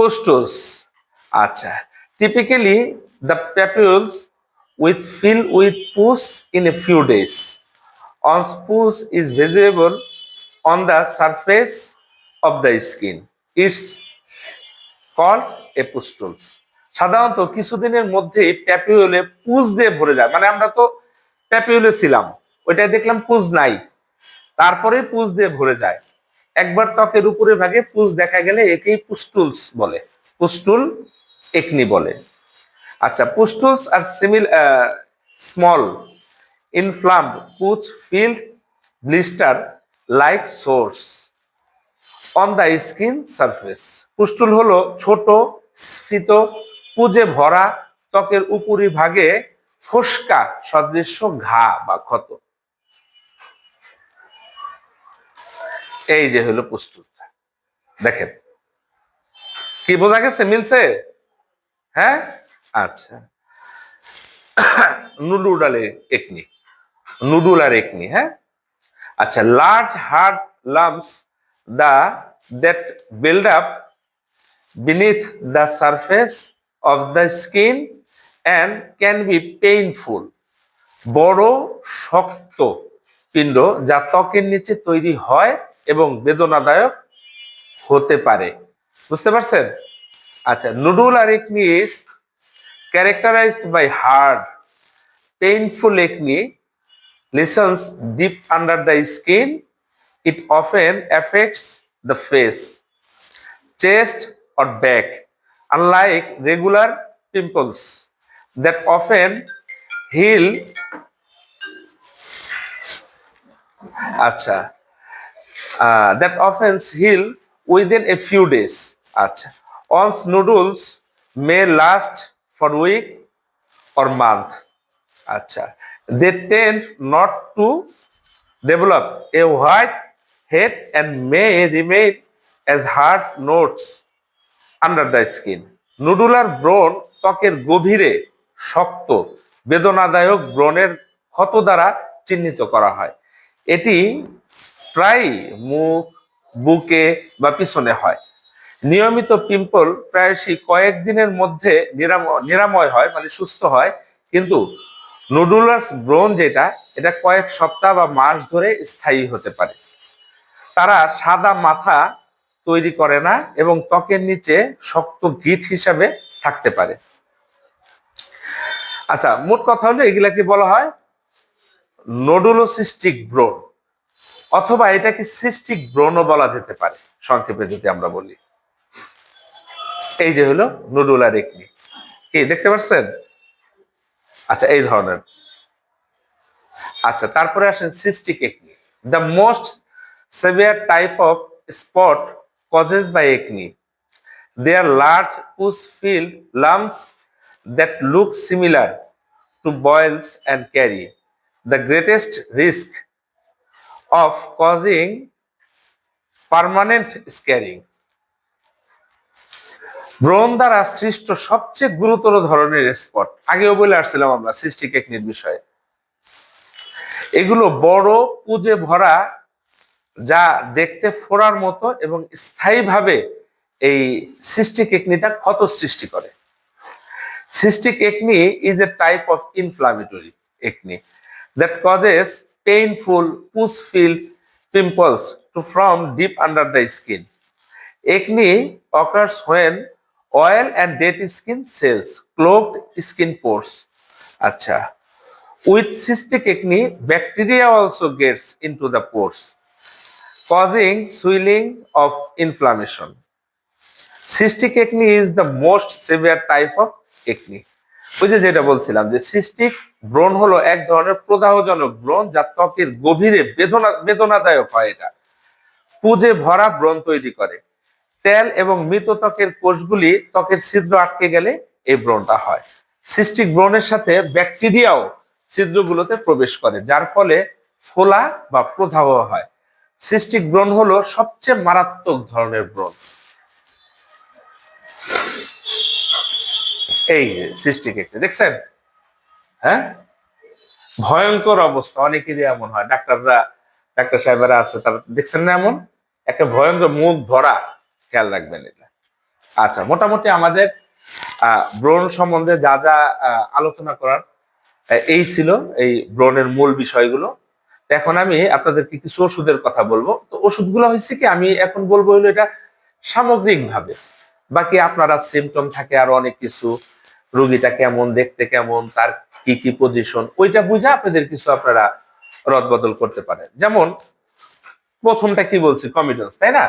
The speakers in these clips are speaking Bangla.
pustules আচ্ছা typically the papules with fill with pus in a few days once pus is visible on the surface of the skin it's called a pustules সাধারণত কিছুদিনের মধ্যেই প্যাপিউলে পুজ দিয়ে ভরে যায় মানে আমরা তো প্যাপিউলে ছিলাম ওইটাই দেখলাম পুজ নাই তারপরে পুজ দিয়ে ভরে যায় একবার ত্বকের উপরে ভাগে পুজ দেখা গেলে একেই পুস্টুলস বলে। পুস্টুল একনি বলে। আচ্ছা pustules are সিমিল small, inflamed, pus, filled, blister like sores. On the skin surface. Pustule হলো ছোট, স্ফীত, পুজে ভরা, ত্বকের উপরি ভাগে ফোসকা, সদৃশ্য ঘা বা ক্ষত। এই যে হলো পুস্টুল দেখেন। কি বোঝা গেছে? মিলছে? হ্যাঁ? আচ্ছা। নুডুলারে একনি। নুডুল আর একনি হ্যাঁ? আচ্ছা large hard lumps the that build up beneath the surface of the skin and can be painful বড়, শক্ত পিণ্ড যা ত্বকের নিচে তৈরি হয় এবং বেদনাদায়ক হতে পারে। বুঝতে পারছেন? আচ্ছা nodule R acne is characterized by hard painful acne lesions deep under the skin it often effects the face chest or back unlike regular pimples that often heal আচ্ছা uh, that often heal within a few days আচ্ছা once noodles may last for week or month আচ্ছা they tend not to develop a white head and may remain as hard notes under the skin nodular ব্রণ ত্বকের গভীরে শক্ত বেদনাদায়ক ব্রণের ক্ষত দ্বারা চিহ্নিত করা হয় এটি প্রায় মুখ বুকে বা পিছনে হয়। নিয়মিত পিম্পল প্রায়শই কয়েকদিনের মধ্যে নিরাময় হয় মানে সুস্থ হয়। কিন্তু নুডুলাস ব্রোন যেটা, এটা কয়েক সপ্তাহ বা মাস ধরে স্থায়ী হতে পারে। তারা সাদা মাথা তৈরি করে না এবং ত্বকের নিচে শক্ত গিট হিসাবে থাকতে পারে। আচ্ছা মোট কথা হলো, এগুলাকে বলা হয় নোডুলোসিস্টিক ব্রণ। অথবা এটাকে সিস্টিক ব্রণও বলা যেতে পারে, সংক্ষেপে যদি আমরা বলি। এই যে হলো নোডুলার একনি কি, দেখতে পাচ্ছেন? আচ্ছা এই ধরনের। আচ্ছা তারপরে আসেন cystic acne the most severe type of spot causes by acne They are large pus-filled lumps that look similar to boils and carry the greatest risk of causing permanent scarring. ব্রণ দ্বারা সৃষ্ট সবচেয়ে গুরুতর ধরনের স্পট আগেও বলে আসছিলাম আমরা সিস্টিক একনির বিষয়ে। এগুলো বড়, পুজে ভরা, যা দেখতে ফোড়ার মতো এবং স্থায়ীভাবে এই সিস্টিক একনিটা ক্ষত সৃষ্টি করে। Cystic acne is a type of inflammatory acne. That causes painful pus fill pimples to from deep under the skin acne occurs when oil and dead skin cells clogged skin pores আচ্ছা with cystic acne bacteria also gets into the pores causing swelling of inflammation. Cystic acne is the most severe type of acne. ওই যে যেটা বলছিলাম যে সিস্টিক ব্রণ হলো এক ধরনের প্রদাহজনক ব্রণ যা ত্বকের গভীরে বেদনা, বেদনাদায়ক হয় এটা। পুজে ভরা ব্রণ তৈরি করে। তেল এবং মৃত ত্বকের কোষগুলি ত্বকের ছিদ্র আটকে গেলে এই ব্রণটা হয়। সিস্টিক ব্রণের সাথে ব্যাকটেরিয়াও ছিদ্রগুলোতে প্রবেশ করে, যার ফলে ফোলা বা প্রদাহ হয়। সিস্টিক ব্রণ হলো সবচেয়ে মারাত্মক ধরনের ব্রণ। এই সৃষ্টি ক্ষেত্রে দেখছেন? হ্যাঁ? ভয়ঙ্কর অবস্থা, অনেকেরই এমন হয়। ডাক্তাররা, ডাক্তার সাহেবরা আছে, তারা দেখছেন না এমন? একটা ভয়ঙ্কর মুখ ভরা, খেয়াল রাখবেন এটা। আচ্ছা মোটামুটি আমাদের ব্রণ সম্বন্ধে যা যা আলোচনা করার এই ছিল এই ব্রণের মূল বিষয়গুলো। এখন আমি আপনাদেরকে কিছু ওষুধের কথা বলব। তো ওষুধগুলো হয়েছে কি, আমি এখন বলব হলো এটা সামগ্রিক ভাবে বাকি আপনারা সিমটম থাকে আরও অনেক কিছু। রোগীটা কেমন, দেখতে কেমন, তার কি কি পজিশন ওইটা বুঝে আপনাদের কিছু আপনারা রদবদল করতে পারেন। যেমন, প্রথমটা কি বলছি? কমিডন্স তাই না?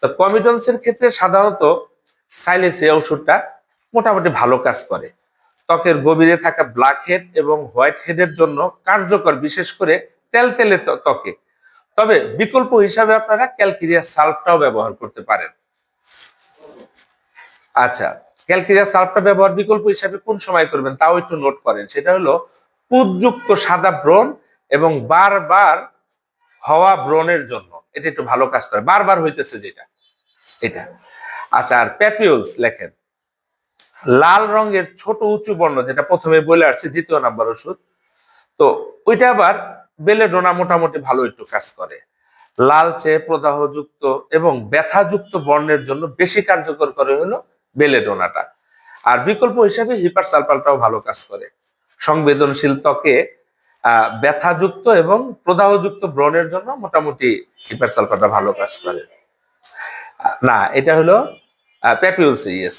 তো কমিডন্সের ক্ষেত্রে সাধারণত সাইলেসিয়া ওষুধটা মোটামুটি ভালো কাজ করে। ত্বকের গভীরে থাকা ব্ল্যাক হেড এবং হোয়াইট হেডের জন্য কার্যকর, বিশেষ করে তেল তেলে ত্বকে। তবে বিকল্প হিসাবে আপনারা ক্যালকিরিয়া সালফটাও ব্যবহার করতে পারেন। আচ্ছা ক্যালকিরিয়া সালফটা ব্যবহার বিকল্প হিসাবে কোন সময় করবেন তাও একটু নোট করেন। সেটা হলো পুজযুক্ত সাদা ব্রণ এবং বারবার হওয়া ব্রণের জন্য। এটা একটু ভালো কাজ করে। বারবার হইতেছে যেটা, এটা। আচ্ছা আর প্যাপিউলস লেখেন। লাল রঙের ছোট উঁচু বর্ণ, যেটা প্রথমে বলে আসছে, দ্বিতীয় নাম্বার ওষুধ। তো ওইটা আবার বেলেডোনা মোটামুটি ভালো একটু কাজ করে। লালচে, প্রদাহযুক্ত এবং ব্যথাযুক্ত বর্ণের জন্য বেশি কার্যকর করে হলো বেলেডোনাটা আর বিকল্প হিসাবে হিপার সালপালটাও ভালো কাজ করে। সংবেদনশীল ত্বকে ব্যথাযুক্ত এবং প্রদাহযুক্ত ব্রণের জন্য মোটামুটি হিপার সালফারটা ভালো কাজ করে। না, এটা হলো প্যাপিউলস ইয়েস।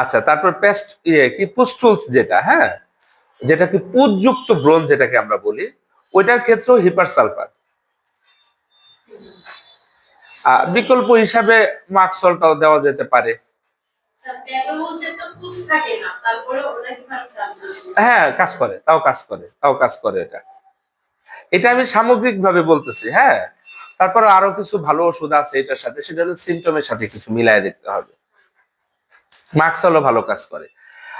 আচ্ছা তারপর পেস্ট ইয়ে কি, পুস্টুলস যেটা হ্যাঁ? যেটা কি পুজযুক্ত ব্রণ যেটাকে আমরা বলি, ওইটার ক্ষেত্রেও হিপার সালফার। বিকল্প হিসাবে মাক্সলটাও দেওয়া যেতে পারে? হ্যাঁ কাজ করে তাও কাজ করে তাও কাজ করে এটা। এটা আমি সামগ্রিক ভাবে বলতেছি হ্যাঁ। তারপরে আরও কিছু ভালো ওষুধ আছে এটার সাথে সেটা হলো সিমটমের সাথে কিছু মিলায় দেখতে হবে। মাক্সলও ভালো কাজ করে।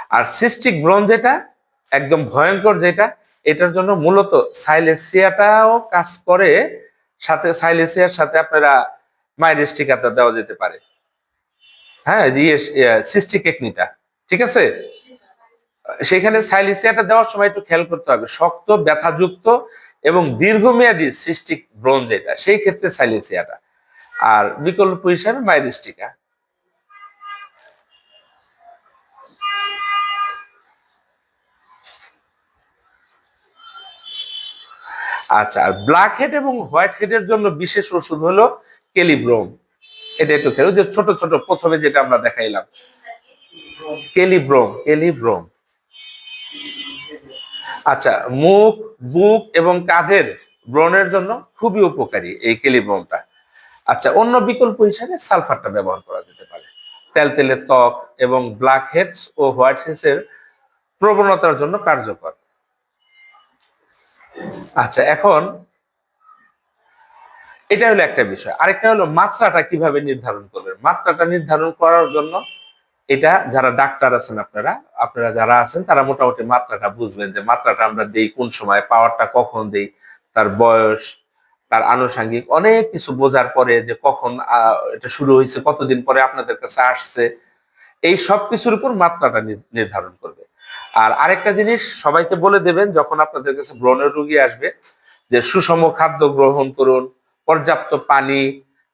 আর সিস্টিক ব্রন যেটা একদম ভয়ঙ্কর যেটা এটার জন্য মূলত সাইলেসিয়াটাও কাজ করে সাথে সাইলেসিয়ার সাথে আপনারা মাইরেস্টিকাটা দেওয়া যেতে পারে। হ্যাঁ যে সিস্টিক একনিটা, ঠিক আছে? সেখানে সাইলিসিয়াটা দেওয়ার সময় একটু খেয়াল করতে হবে, শক্ত, ব্যথাযুক্ত এবং দীর্ঘমেয়াদী সিস্টিক ব্রণ যেটা সেই ক্ষেত্রে সাইলিসিয়াটা। আর বিকল্প হিসাবে মাইরিস্টিকা আচ্ছা ব্ল্যাক হেড এবং হোয়াইট হেডের জন্য বিশেষ ওষুধ হলো কেলিব্রোম এটা একটু খেয়াল যে ছোট ছোট প্রথমে যেটা আমরা দেখাইলাম। কেলিব্রোম কেলিব্রোম আচ্ছা মুখ, বুক এবং কাঁধের ব্রণের জন্য খুবই উপকারী এই কেলিব্রোমটা আচ্ছা অন্য বিকল্প হিসাবে সালফারটা ব্যবহার করা যেতে পারে। তেলতেলে ত্বক এবং ব্ল্যাক হেডস ও হোয়াইট হেডস এর প্রবণতার জন্য কার্যকর। আচ্ছা এখন এটা হলো একটা বিষয়। আরেকটা হলো মাত্রাটা কীভাবে নির্ধারণ করবেন? মাত্রাটা নির্ধারণ করার জন্য এটা যারা ডাক্তার আছেন আপনারা আপনারা যারা আছেন, তারা মোটামুটি মাত্রাটা বুঝবেন যে মাত্রাটা আমরা দেই, কোন সময়, পাওয়ারটা কখন দেই, তার বয়স, তার আনুষাঙ্গিক, অনেক কিছু বোঝার পরে যে কখন এটা শুরু হয়েছে, কতদিন পরে আপনাদের কাছে আসছে, এই সব কিছুর উপর মাত্রাটা নির- নির্ধারণ করবে। আর আরেকটা জিনিস সবাইকে বলে দেবেন, যখন আপনাদের কাছে ব্রণের রোগী আসবে, যে সুষম খাদ্য গ্রহণ করুন পর্যাপ্ত পানি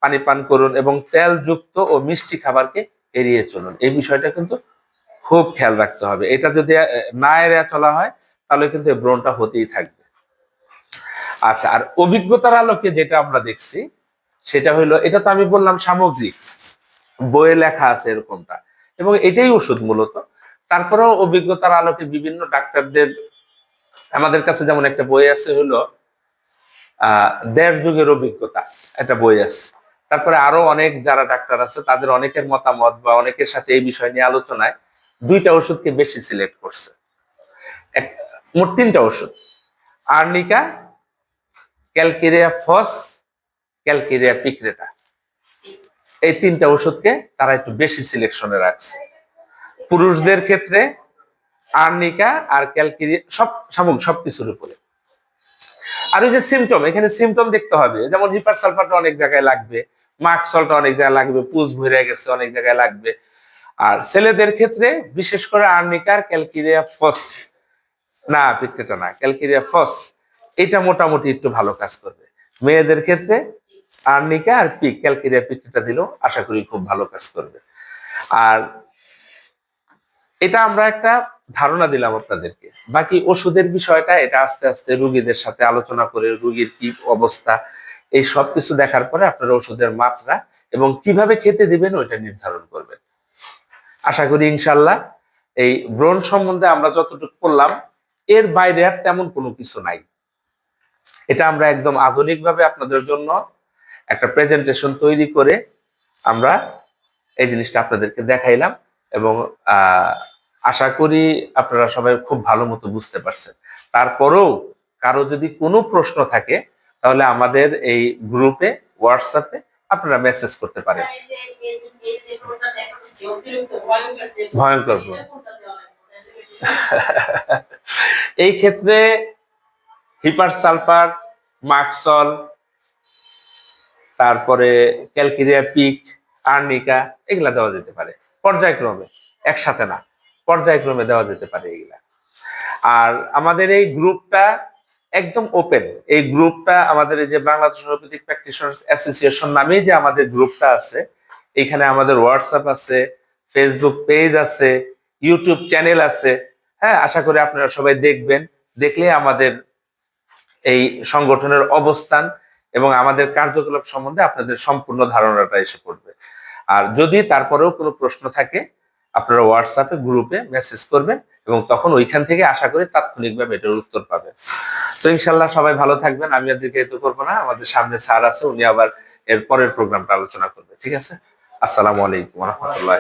পানি পান করুন এবং তেলযুক্ত ও মিষ্টি খাবারকে এড়িয়ে চলুন। এই বিষয়টা কিন্তু খুব খেয়াল রাখতে হবে। এটা যদি না এড়িয়ে চলা হয়, তাহলে কিন্তু ব্রণটা হতেই থাকবে। আচ্ছা আর অভিজ্ঞতার আলোকে যেটা আমরা দেখছি, সেটা হইল, এটা তো আমি বললাম সামগ্রিক, বইয়ে লেখা আছে এরকমটা। এবং এটাই ওষুধ মূলত। তারপরেও অভিজ্ঞতার আলোকে বিভিন্ন ডাক্তারদের, আমাদের কাছে যেমন একটা বই আছে হলো দেড় যুগের অভিজ্ঞতা, একটা বই আছে। তারপরে আরও অনেক যারা ডাক্তার আছে, তাদের অনেকের মতামত বা অনেকের সাথে এই বিষয় নিয়ে আলোচনায় দুইটা ওষুধকে বেশি সিলেক্ট করছে। মোট তিনটা ওষুধ, arnica, calcarea phos, calcarea picrata. এই তিনটা ওষুধকে তারা একটু বেশি সিলেকশনে রাখছে। পুরুষদের ক্ষেত্রে আর্নিকা আর ক্যালকেরিয়া সব সামগ্রিক সবকিছুর উপরে। আর ওই যে সিমটম এখানে সিমটম দেখতে হবে। যেমন হিপার সালফারটা অনেক জায়গায় লাগবে মার্কসলটা অনেক জায়গায় লাগবে পুজ ভরে গেছে অনেক জায়গায় লাগবে। আর ছেলেদের ক্ষেত্রে বিশেষ করে আর্নিকার, ক্যালকিরিয়া ফস, না পিকটেটা না, ক্যালকিরিয়া ফস, এটা মোটামুটি একটু ভালো কাজ করবে। মেয়েদের ক্ষেত্রে আর্নিকা আর পিক, ক্যালকেরিয়া পিকটা দিলেও আশা করি খুব ভালো কাজ করবে। আর এটা আমরা একটা ধারণা দিলাম আপনাদেরকে। বাকি ওষুধের বিষয়টা, এটা আস্তে আস্তে রুগীদের সাথে আলোচনা করে রুগীর কি অবস্থা, এই সব কিছু দেখার পরে আপনারা ওষুধের মাত্রা এবং কীভাবে খেতে দিবেন ওইটা নির্ধারণ করবেন। আশা করি ইনশাল্লাহ এই ব্রণ সম্বন্ধে আমরা যতটুকু করলাম, এর বাইরে আর তেমন কোনো কিছু নাই। এটা আমরা একদম আধুনিকভাবে আপনাদের জন্য একটা প্রেজেন্টেশন তৈরি করে আমরা এই জিনিসটা আপনাদেরকে দেখাইলাম। এবং আশা করি আপনারা সবাই খুব ভালো মতো বুঝতে পারছেন। তারপরেও কারও যদি কোনো প্রশ্ন থাকে, তাহলে আমাদের এই গ্রুপে, হোয়াটসঅ্যাপে আপনারা মেসেজ করতে পারেন। ভয়ঙ্কর? এই ক্ষেত্রে হিপার সালফার মার্কসল তারপরে ক্যালকেরিয়া পিক, আর্নিকা, এগুলা দেওয়া যেতে পারে। পর্যায়ক্রমে, একসাথে না, পর্যায়ক্রমে দেওয়া যেতে পারে এগুলা। আর আমাদের এই গ্রুপটা একদম ওপেন এই গ্রুপটা আমাদের এই যে বাংলাদেশ হোমিওপ্যাথিক প্র্যাকটিশনার্স অ্যাসোসিয়েশন নামেই যে আমাদের গ্রুপটা আছে, এখানে আমাদের হোয়াটসঅ্যাপ আছে ফেসবুক পেজ আছে ইউটিউব চ্যানেল আছে হ্যাঁ আশা করি আপনারা সবাই দেখবেন, দেখলে আমাদের এই সংগঠনের অবস্থান এবং আমাদের কার্যকলাপ সম্বন্ধে আপনাদের সম্পূর্ণ ধারণাটা এসে পড়বে। আর যদি তারপরেও কোনো প্রশ্ন থাকে, আপনারা হোয়াটসঅ্যাপে গ্রুপে মেসেজ করবেন এবং তখন ওইখান থেকে আশা করি তাৎক্ষণিকভাবে এটার উত্তর পাবেন। তো ইনশাল্লাহ সবাই ভালো থাকবেন, আমি আর দিকে করব না, আমাদের সামনে স্যার আছে, উনি আবার এর পরের প্রোগ্রামটা আলোচনা করবে, ঠিক আছে? আসসালামু আলাইকুম রহমতুল্লাহ